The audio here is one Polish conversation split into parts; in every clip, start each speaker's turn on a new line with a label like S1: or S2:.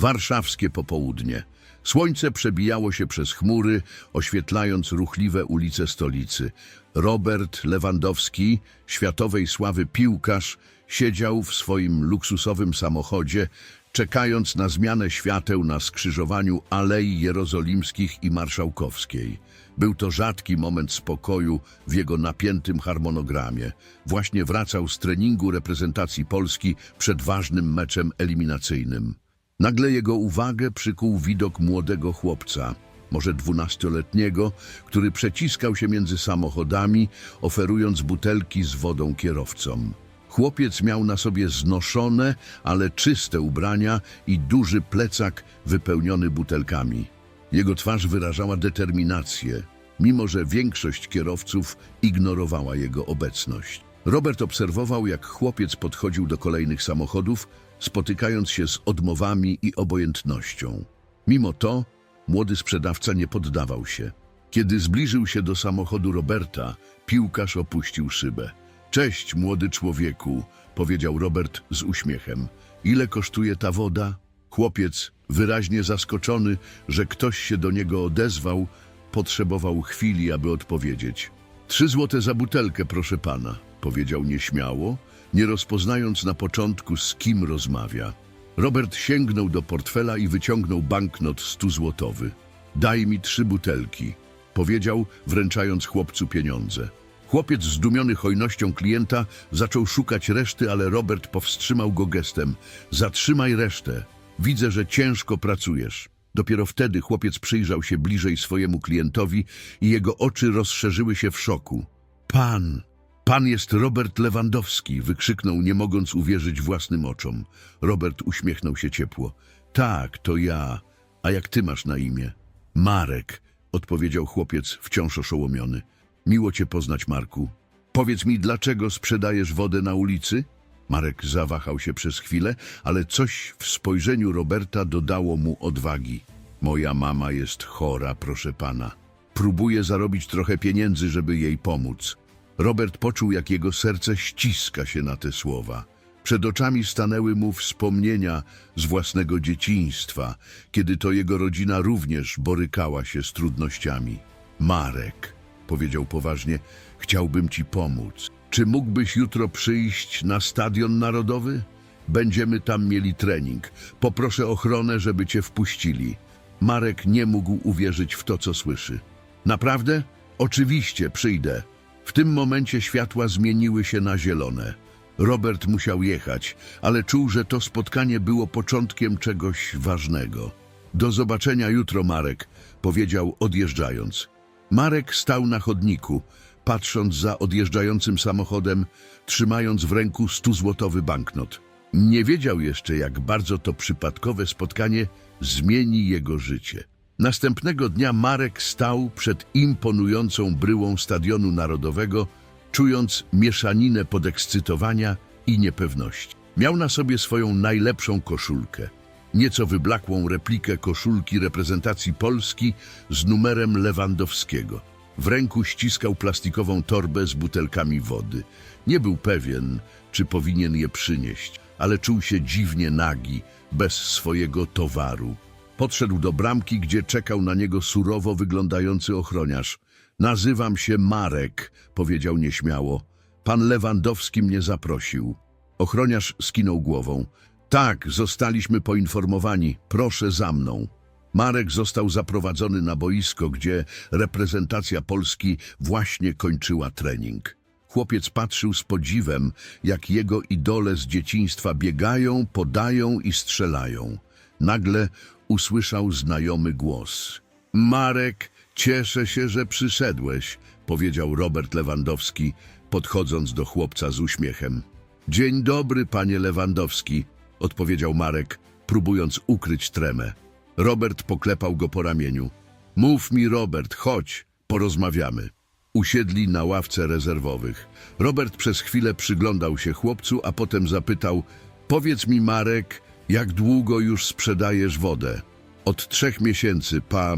S1: Warszawskie popołudnie. Słońce przebijało się przez chmury, oświetlając ruchliwe ulice stolicy. Robert Lewandowski, światowej sławy piłkarz, siedział w swoim luksusowym samochodzie, czekając na zmianę świateł na skrzyżowaniu Alei Jerozolimskich i Marszałkowskiej. Był to rzadki moment spokoju w jego napiętym harmonogramie. Właśnie wracał z treningu reprezentacji Polski przed ważnym meczem eliminacyjnym. Nagle jego uwagę przykuł widok młodego chłopca, może dwunastoletniego, który przeciskał się między samochodami, oferując butelki z wodą kierowcom. Chłopiec miał na sobie znoszone, ale czyste ubrania i duży plecak wypełniony butelkami. Jego twarz wyrażała determinację, mimo że większość kierowców ignorowała jego obecność. Robert obserwował, jak chłopiec podchodził do kolejnych samochodów, spotykając się z odmowami i obojętnością. Mimo to młody sprzedawca nie poddawał się. Kiedy zbliżył się do samochodu Roberta, piłkarz opuścił szybę. Cześć, młody człowieku, powiedział Robert z uśmiechem. Ile kosztuje ta woda? Chłopiec, wyraźnie zaskoczony, że ktoś się do niego odezwał, potrzebował chwili, aby odpowiedzieć. Trzy złote za butelkę, proszę pana, powiedział nieśmiało, nie rozpoznając na początku, z kim rozmawia. Robert sięgnął do portfela i wyciągnął banknot stuzłotowy. Daj mi trzy butelki, powiedział, wręczając chłopcu pieniądze. Chłopiec, zdumiony hojnością klienta, zaczął szukać reszty, ale Robert powstrzymał go gestem. Zatrzymaj resztę. Widzę, że ciężko pracujesz. Dopiero wtedy chłopiec przyjrzał się bliżej swojemu klientowi i jego oczy rozszerzyły się w szoku. Pan, pan jest Robert Lewandowski, wykrzyknął, nie mogąc uwierzyć własnym oczom. Robert uśmiechnął się ciepło. Tak, to ja. A jak ty masz na imię? Marek, odpowiedział chłopiec, wciąż oszołomiony. Miło cię poznać, Marku. Powiedz mi, dlaczego sprzedajesz wodę na ulicy? Marek zawahał się przez chwilę, ale coś w spojrzeniu Roberta dodało mu odwagi. Moja mama jest chora, proszę pana. Próbuję zarobić trochę pieniędzy, żeby jej pomóc. Robert poczuł, jak jego serce ściska się na te słowa. Przed oczami stanęły mu wspomnienia z własnego dzieciństwa, kiedy to jego rodzina również borykała się z trudnościami. Marek, powiedział poważnie, chciałbym ci pomóc. Czy mógłbyś jutro przyjść na Stadion Narodowy? Będziemy tam mieli trening. Poproszę ochronę, żeby cię wpuścili. Marek nie mógł uwierzyć w to, co słyszy. Naprawdę? Oczywiście, przyjdę. W tym momencie światła zmieniły się na zielone. Robert musiał jechać, ale czuł, że to spotkanie było początkiem czegoś ważnego. Do zobaczenia jutro, Marek, powiedział odjeżdżając. Marek stał na chodniku, patrząc za odjeżdżającym samochodem, trzymając w ręku stuzłotowy banknot. Nie wiedział jeszcze, jak bardzo to przypadkowe spotkanie zmieni jego życie. Następnego dnia Marek stał przed imponującą bryłą Stadionu Narodowego, czując mieszaninę podekscytowania i niepewności. Miał na sobie swoją najlepszą koszulkę, nieco wyblakłą replikę koszulki reprezentacji Polski z numerem Lewandowskiego. W ręku ściskał plastikową torbę z butelkami wody. Nie był pewien, czy powinien je przynieść, ale czuł się dziwnie nagi, bez swojego towaru. Podszedł do bramki, gdzie czekał na niego surowo wyglądający ochroniarz. Nazywam się Marek, powiedział nieśmiało. Pan Lewandowski mnie zaprosił. Ochroniarz skinął głową. Tak, zostaliśmy poinformowani. Proszę za mną. Marek został zaprowadzony na boisko, gdzie reprezentacja Polski właśnie kończyła trening. Chłopiec patrzył z podziwem, jak jego idole z dzieciństwa biegają, podają i strzelają. Nagle usłyszał znajomy głos. Marek, cieszę się, że przyszedłeś, powiedział Robert Lewandowski, podchodząc do chłopca z uśmiechem. Dzień dobry, panie Lewandowski, odpowiedział Marek, próbując ukryć tremę. Robert poklepał go po ramieniu. Mów mi, Robert, chodź, porozmawiamy. Usiedli na ławce rezerwowych. Robert przez chwilę przyglądał się chłopcu, a potem zapytał: Powiedz mi, Marek, jak długo już sprzedajesz wodę? Od trzech miesięcy, pa.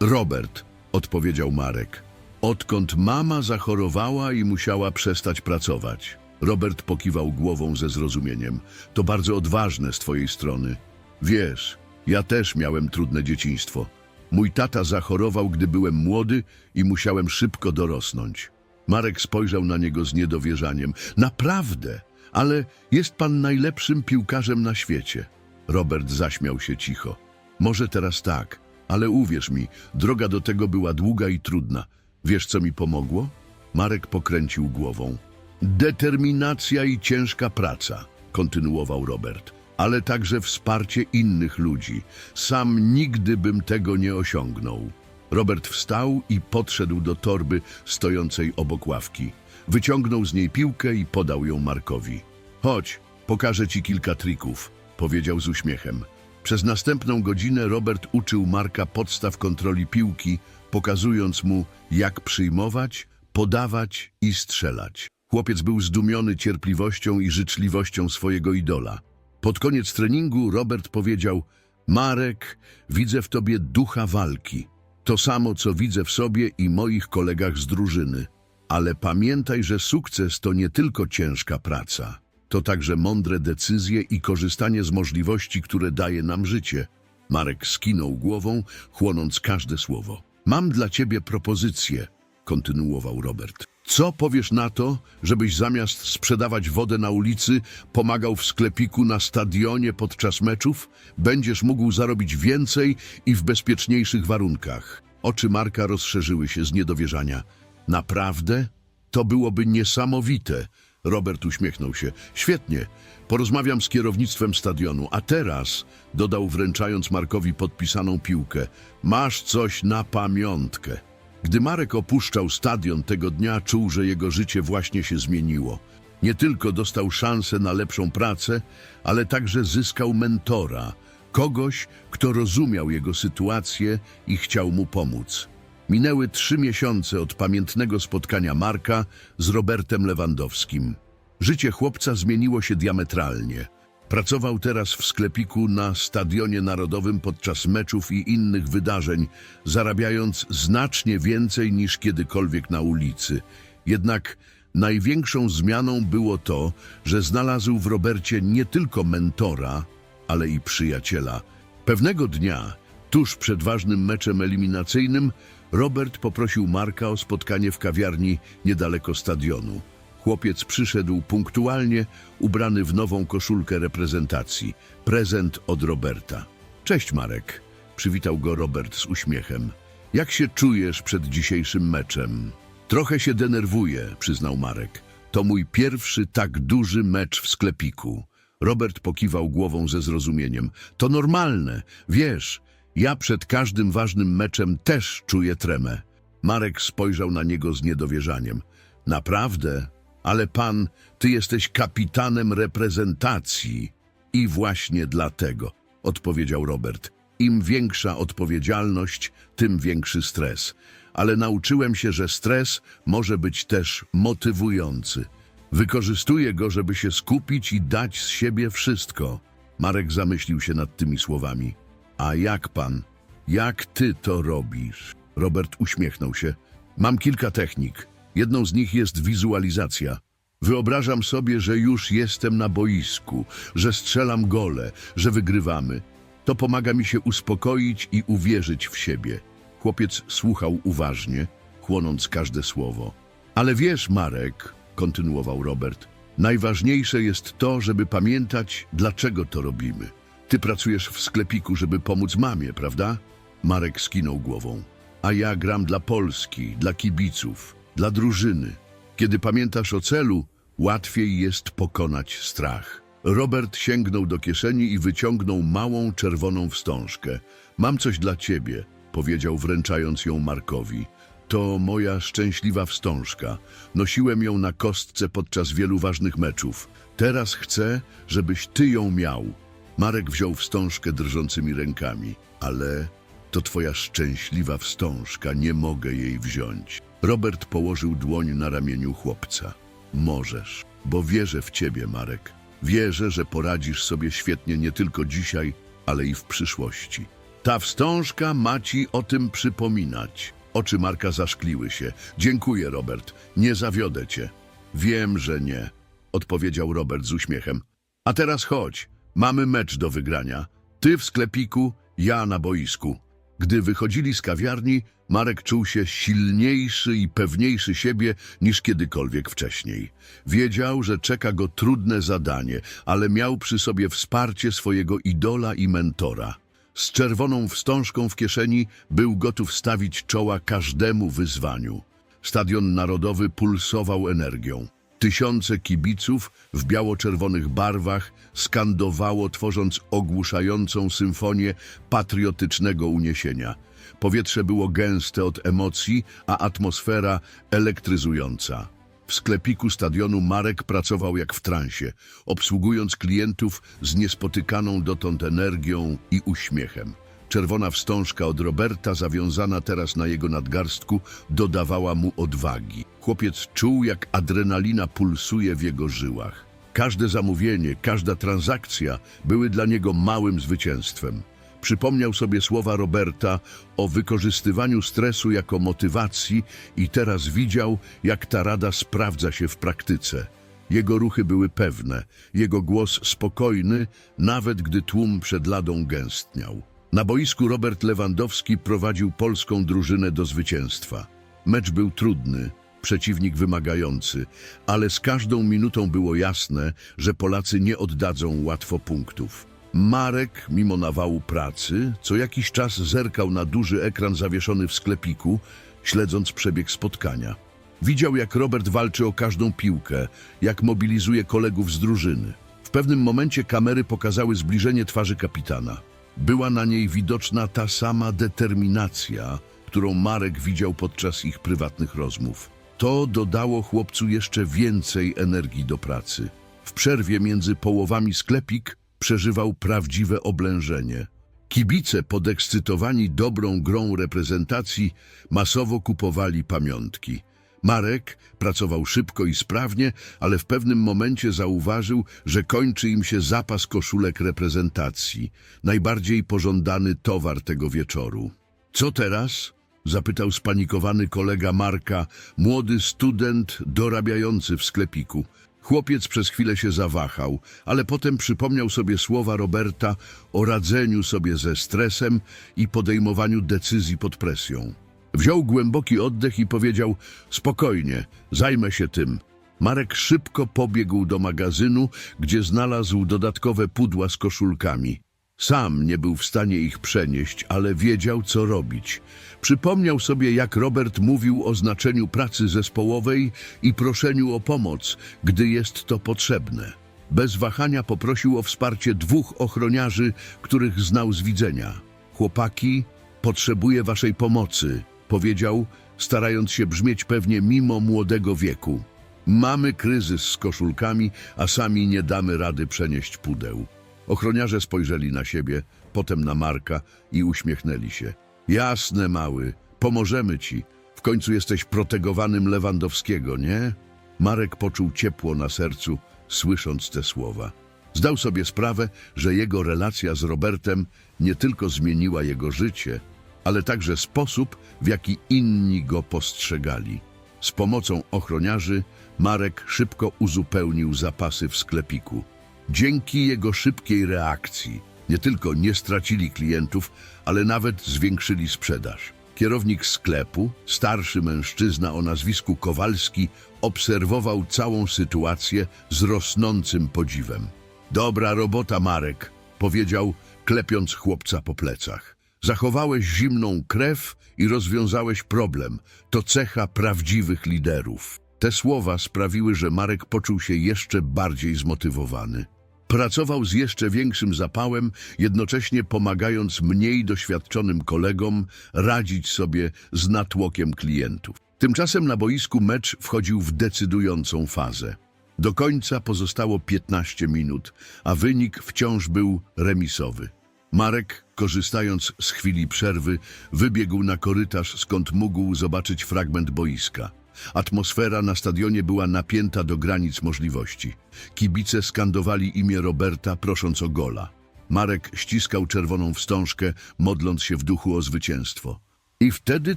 S1: Robert, odpowiedział Marek. Odkąd mama zachorowała i musiała przestać pracować. Robert pokiwał głową ze zrozumieniem. To bardzo odważne z twojej strony. Wiesz, Ja też miałem trudne dzieciństwo. Mój tata zachorował, gdy byłem młody i musiałem szybko dorosnąć. Marek spojrzał na niego z niedowierzaniem. Naprawdę, ale jest pan najlepszym piłkarzem na świecie. Robert zaśmiał się cicho. Może teraz tak, ale uwierz mi, droga do tego była długa i trudna. Wiesz, co mi pomogło? Marek pokręcił głową. Determinacja i ciężka praca, kontynuował Robert, ale także wsparcie innych ludzi. Sam nigdy bym tego nie osiągnął. Robert wstał i podszedł do torby stojącej obok ławki. Wyciągnął z niej piłkę i podał ją Markowi. Chodź, pokażę ci kilka trików, powiedział z uśmiechem. Przez następną godzinę Robert uczył Marka podstaw kontroli piłki, pokazując mu, jak przyjmować, podawać i strzelać. Chłopiec był zdumiony cierpliwością i życzliwością swojego idola. Pod koniec treningu Robert powiedział: Marek, widzę w tobie ducha walki. To samo, co widzę w sobie i moich kolegach z drużyny. Ale pamiętaj, że sukces to nie tylko ciężka praca. To także mądre decyzje i korzystanie z możliwości, które daje nam życie. Marek skinął głową, chłonąc każde słowo. Mam dla ciebie propozycję, kontynuował Robert. Co powiesz na to, żebyś zamiast sprzedawać wodę na ulicy, pomagał w sklepiku na stadionie podczas meczów? Będziesz mógł zarobić więcej i w bezpieczniejszych warunkach. Oczy Marka rozszerzyły się z niedowierzania. Naprawdę? To byłoby niesamowite. Robert uśmiechnął się. Świetnie. Porozmawiam z kierownictwem stadionu. A teraz, dodał wręczając Markowi podpisaną piłkę, masz coś na pamiątkę. Gdy Marek opuszczał stadion tego dnia, czuł, że jego życie właśnie się zmieniło. Nie tylko dostał szansę na lepszą pracę, ale także zyskał mentora, kogoś, kto rozumiał jego sytuację i chciał mu pomóc. Minęły trzy miesiące od pamiętnego spotkania Marka z Robertem Lewandowskim. Życie chłopca zmieniło się diametralnie. Pracował teraz w sklepiku na Stadionie Narodowym podczas meczów i innych wydarzeń, zarabiając znacznie więcej niż kiedykolwiek na ulicy. Jednak największą zmianą było to, że znalazł w Robercie nie tylko mentora, ale i przyjaciela. Pewnego dnia, tuż przed ważnym meczem eliminacyjnym, Robert poprosił Marka o spotkanie w kawiarni niedaleko stadionu. Chłopiec przyszedł punktualnie, ubrany w nową koszulkę reprezentacji. Prezent od Roberta. Cześć Marek, przywitał go Robert z uśmiechem. Jak się czujesz przed dzisiejszym meczem? Trochę się denerwuję, przyznał Marek. To mój pierwszy tak duży mecz w sklepiku. Robert pokiwał głową ze zrozumieniem. To normalne, wiesz, ja przed każdym ważnym meczem też czuję tremę. Marek spojrzał na niego z niedowierzaniem. Naprawdę? Ale pan, ty jesteś kapitanem reprezentacji. I właśnie dlatego, odpowiedział Robert. Im większa odpowiedzialność, tym większy stres. Ale nauczyłem się, że stres może być też motywujący. Wykorzystuję go, żeby się skupić i dać z siebie wszystko. Marek zamyślił się nad tymi słowami. A jak pan? Jak ty to robisz? Robert uśmiechnął się. Mam kilka technik. Jedną z nich jest wizualizacja. Wyobrażam sobie, że już jestem na boisku, że strzelam gole, że wygrywamy. To pomaga mi się uspokoić i uwierzyć w siebie. Chłopiec słuchał uważnie, chłonąc każde słowo. Ale wiesz, Marek, kontynuował Robert, najważniejsze jest to, żeby pamiętać, dlaczego to robimy. Ty pracujesz w sklepiku, żeby pomóc mamie, prawda? Marek skinął głową. A ja gram dla Polski, dla kibiców, dla drużyny. Kiedy pamiętasz o celu, łatwiej jest pokonać strach. Robert sięgnął do kieszeni i wyciągnął małą czerwoną wstążkę. Mam coś dla ciebie, powiedział wręczając ją Markowi. To moja szczęśliwa wstążka. Nosiłem ją na kostce podczas wielu ważnych meczów. Teraz chcę, żebyś ty ją miał. Marek wziął wstążkę drżącymi rękami. Ale to twoja szczęśliwa wstążka, nie mogę jej wziąć. Robert położył dłoń na ramieniu chłopca. Możesz, bo wierzę w ciebie, Marek. Wierzę, że poradzisz sobie świetnie nie tylko dzisiaj, ale i w przyszłości. Ta wstążka ma ci o tym przypominać. Oczy Marka zaszkliły się. Dziękuję, Robert. Nie zawiodę cię. Wiem, że nie, odpowiedział Robert z uśmiechem. A teraz chodź. Mamy mecz do wygrania. Ty w sklepiku, ja na boisku. Gdy wychodzili z kawiarni, Marek czuł się silniejszy i pewniejszy siebie niż kiedykolwiek wcześniej. Wiedział, że czeka go trudne zadanie, ale miał przy sobie wsparcie swojego idola i mentora. Z czerwoną wstążką w kieszeni był gotów stawić czoła każdemu wyzwaniu. Stadion Narodowy pulsował energią. Tysiące kibiców w biało-czerwonych barwach skandowało, tworząc ogłuszającą symfonię patriotycznego uniesienia. Powietrze było gęste od emocji, a atmosfera elektryzująca. W sklepiku stadionu Marek pracował jak w transie, obsługując klientów z niespotykaną dotąd energią i uśmiechem. Czerwona wstążka od Roberta, zawiązana teraz na jego nadgarstku, dodawała mu odwagi. Chłopiec czuł, jak adrenalina pulsuje w jego żyłach. Każde zamówienie, każda transakcja były dla niego małym zwycięstwem. Przypomniał sobie słowa Roberta o wykorzystywaniu stresu jako motywacji i teraz widział, jak ta rada sprawdza się w praktyce. Jego ruchy były pewne, jego głos spokojny, nawet gdy tłum przed ladą gęstniał. Na boisku Robert Lewandowski prowadził polską drużynę do zwycięstwa. Mecz był trudny, przeciwnik wymagający, ale z każdą minutą było jasne, że Polacy nie oddadzą łatwo punktów. Marek, mimo nawału pracy, co jakiś czas zerkał na duży ekran zawieszony w sklepiku, śledząc przebieg spotkania. Widział, jak Robert walczy o każdą piłkę, jak mobilizuje kolegów z drużyny. W pewnym momencie kamery pokazały zbliżenie twarzy kapitana. Była na niej widoczna ta sama determinacja, którą Marek widział podczas ich prywatnych rozmów. To dodało chłopcu jeszcze więcej energii do pracy. W przerwie między połowami sklepik przeżywał prawdziwe oblężenie. Kibice podekscytowani dobrą grą reprezentacji masowo kupowali pamiątki. Marek pracował szybko i sprawnie, ale w pewnym momencie zauważył, że kończy im się zapas koszulek reprezentacji, najbardziej pożądany towar tego wieczoru. Co teraz? zapytał spanikowany kolega Marka, młody student dorabiający w sklepiku. Chłopiec przez chwilę się zawahał, ale potem przypomniał sobie słowa Roberta o radzeniu sobie ze stresem i podejmowaniu decyzji pod presją. Wziął głęboki oddech i powiedział: Spokojnie, zajmę się tym. Marek szybko pobiegł do magazynu, gdzie znalazł dodatkowe pudła z koszulkami. Sam nie był w stanie ich przenieść, ale wiedział, co robić. Przypomniał sobie, jak Robert mówił o znaczeniu pracy zespołowej i proszeniu o pomoc, gdy jest to potrzebne. Bez wahania poprosił o wsparcie dwóch ochroniarzy, których znał z widzenia. Chłopaki, potrzebuję waszej pomocy, powiedział, starając się brzmieć pewnie mimo młodego wieku. Mamy kryzys z koszulkami, a sami nie damy rady przenieść pudeł. Ochroniarze spojrzeli na siebie, potem na Marka i uśmiechnęli się. Jasne, mały, pomożemy ci. W końcu jesteś protegowanym Lewandowskiego, nie? Marek poczuł ciepło na sercu, słysząc te słowa. Zdał sobie sprawę, że jego relacja z Robertem nie tylko zmieniła jego życie, ale także sposób, w jaki inni go postrzegali. Z pomocą ochroniarzy Marek szybko uzupełnił zapasy w sklepiku. Dzięki jego szybkiej reakcji nie tylko nie stracili klientów, ale nawet zwiększyli sprzedaż. Kierownik sklepu, starszy mężczyzna o nazwisku Kowalski, obserwował całą sytuację z rosnącym podziwem. Dobra robota, Marek, powiedział, klepiąc chłopca po plecach. Zachowałeś zimną krew i rozwiązałeś problem. To cecha prawdziwych liderów. Te słowa sprawiły, że Marek poczuł się jeszcze bardziej zmotywowany. Pracował z jeszcze większym zapałem, jednocześnie pomagając mniej doświadczonym kolegom radzić sobie z natłokiem klientów. Tymczasem na boisku mecz wchodził w decydującą fazę. Do końca pozostało 15 minut, a wynik wciąż był remisowy. Marek, korzystając z chwili przerwy, wybiegł na korytarz, skąd mógł zobaczyć fragment boiska. Atmosfera na stadionie była napięta do granic możliwości. Kibice skandowali imię Roberta, prosząc o gola. Marek ściskał czerwoną wstążkę, modląc się w duchu o zwycięstwo. I wtedy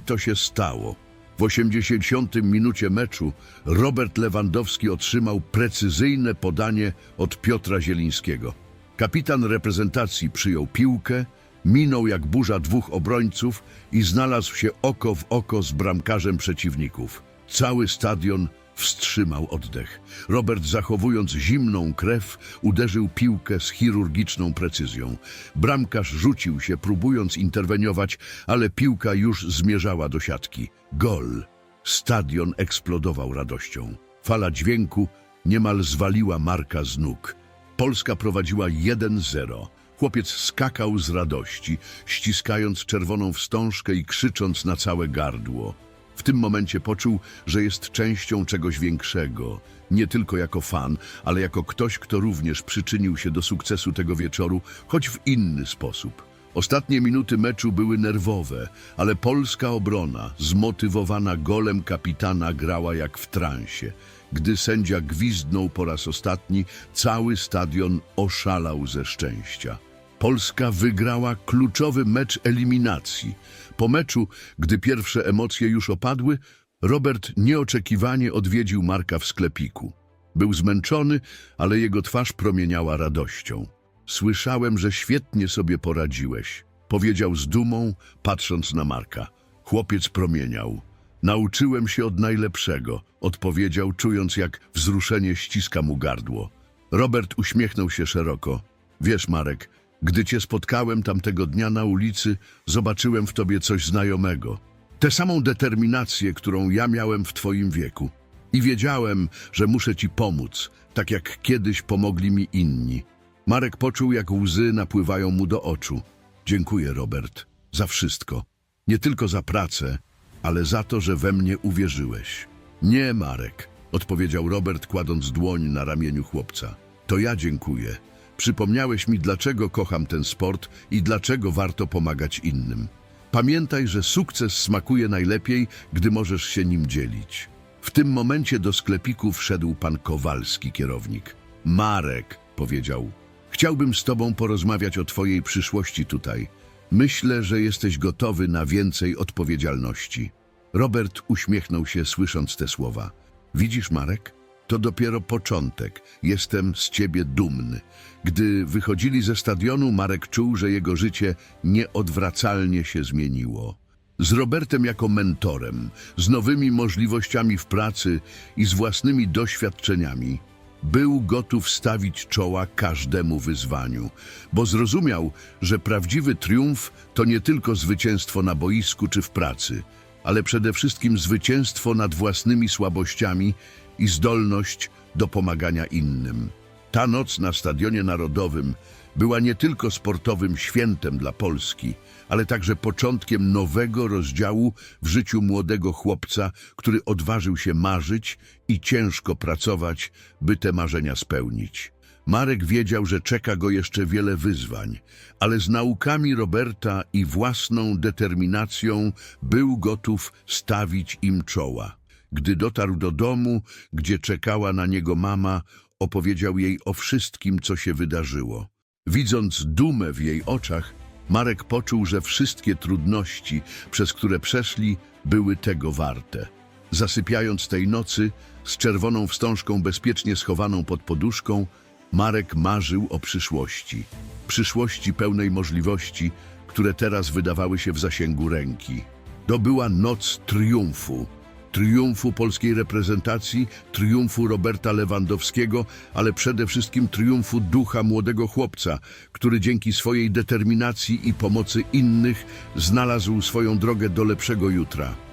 S1: to się stało. W 80 minucie meczu Robert Lewandowski otrzymał precyzyjne podanie od Piotra Zielińskiego. Kapitan reprezentacji przyjął piłkę, minął jak burza dwóch obrońców i znalazł się oko w oko z bramkarzem przeciwników. Cały stadion wstrzymał oddech. Robert, zachowując zimną krew, uderzył piłkę z chirurgiczną precyzją. Bramkarz rzucił się, próbując interweniować, ale piłka już zmierzała do siatki. Gol! Stadion eksplodował radością. Fala dźwięku niemal zwaliła Marka z nóg. Polska prowadziła 1-0. Chłopiec skakał z radości, ściskając czerwoną wstążkę i krzycząc na całe gardło. W tym momencie poczuł, że jest częścią czegoś większego, nie tylko jako fan, ale jako ktoś, kto również przyczynił się do sukcesu tego wieczoru, choć w inny sposób. Ostatnie minuty meczu były nerwowe, ale polska obrona, zmotywowana golem kapitana, grała jak w transie. Gdy sędzia gwizdnął po raz ostatni, cały stadion oszalał ze szczęścia. Polska wygrała kluczowy mecz eliminacji. Po meczu, gdy pierwsze emocje już opadły, Robert nieoczekiwanie odwiedził Marka w sklepiku. Był zmęczony, ale jego twarz promieniała radością. Słyszałem, że świetnie sobie poradziłeś, powiedział z dumą, patrząc na Marka. Chłopiec promieniał. Nauczyłem się od najlepszego, odpowiedział, czując jak wzruszenie ściska mu gardło. Robert uśmiechnął się szeroko. Wiesz, Marek, gdy cię spotkałem tamtego dnia na ulicy, zobaczyłem w tobie coś znajomego. Tę samą determinację, którą ja miałem w twoim wieku. I wiedziałem, że muszę ci pomóc, tak jak kiedyś pomogli mi inni. Marek poczuł, jak łzy napływają mu do oczu. Dziękuję, Robert, za wszystko. Nie tylko za pracę, ale za to, że we mnie uwierzyłeś. Nie, Marek, odpowiedział Robert, kładąc dłoń na ramieniu chłopca. To ja dziękuję. Przypomniałeś mi, dlaczego kocham ten sport i dlaczego warto pomagać innym. Pamiętaj, że sukces smakuje najlepiej, gdy możesz się nim dzielić. W tym momencie do sklepiku wszedł pan Kowalski, kierownik. Marek, powiedział, chciałbym z tobą porozmawiać o twojej przyszłości tutaj. Myślę, że jesteś gotowy na więcej odpowiedzialności. Robert uśmiechnął się, słysząc te słowa. Widzisz, Marek? To dopiero początek. Jestem z ciebie dumny. Gdy wychodzili ze stadionu, Marek czuł, że jego życie nieodwracalnie się zmieniło. Z Robertem jako mentorem, z nowymi możliwościami w pracy i z własnymi doświadczeniami, był gotów stawić czoła każdemu wyzwaniu, bo zrozumiał, że prawdziwy triumf to nie tylko zwycięstwo na boisku czy w pracy, ale przede wszystkim zwycięstwo nad własnymi słabościami i zdolność do pomagania innym. Ta noc na Stadionie Narodowym była nie tylko sportowym świętem dla Polski, ale także początkiem nowego rozdziału w życiu młodego chłopca, który odważył się marzyć i ciężko pracować, by te marzenia spełnić. Marek wiedział, że czeka go jeszcze wiele wyzwań, ale z naukami Roberta i własną determinacją był gotów stawić im czoła. Gdy dotarł do domu, gdzie czekała na niego mama, opowiedział jej o wszystkim, co się wydarzyło. Widząc dumę w jej oczach, Marek poczuł, że wszystkie trudności, przez które przeszli, były tego warte. Zasypiając tej nocy, z czerwoną wstążką bezpiecznie schowaną pod poduszką, Marek marzył o przyszłości. Przyszłości pełnej możliwości, które teraz wydawały się w zasięgu ręki. To była noc triumfu. Triumfu polskiej reprezentacji, triumfu Roberta Lewandowskiego, ale przede wszystkim triumfu ducha młodego chłopca, który dzięki swojej determinacji i pomocy innych znalazł swoją drogę do lepszego jutra.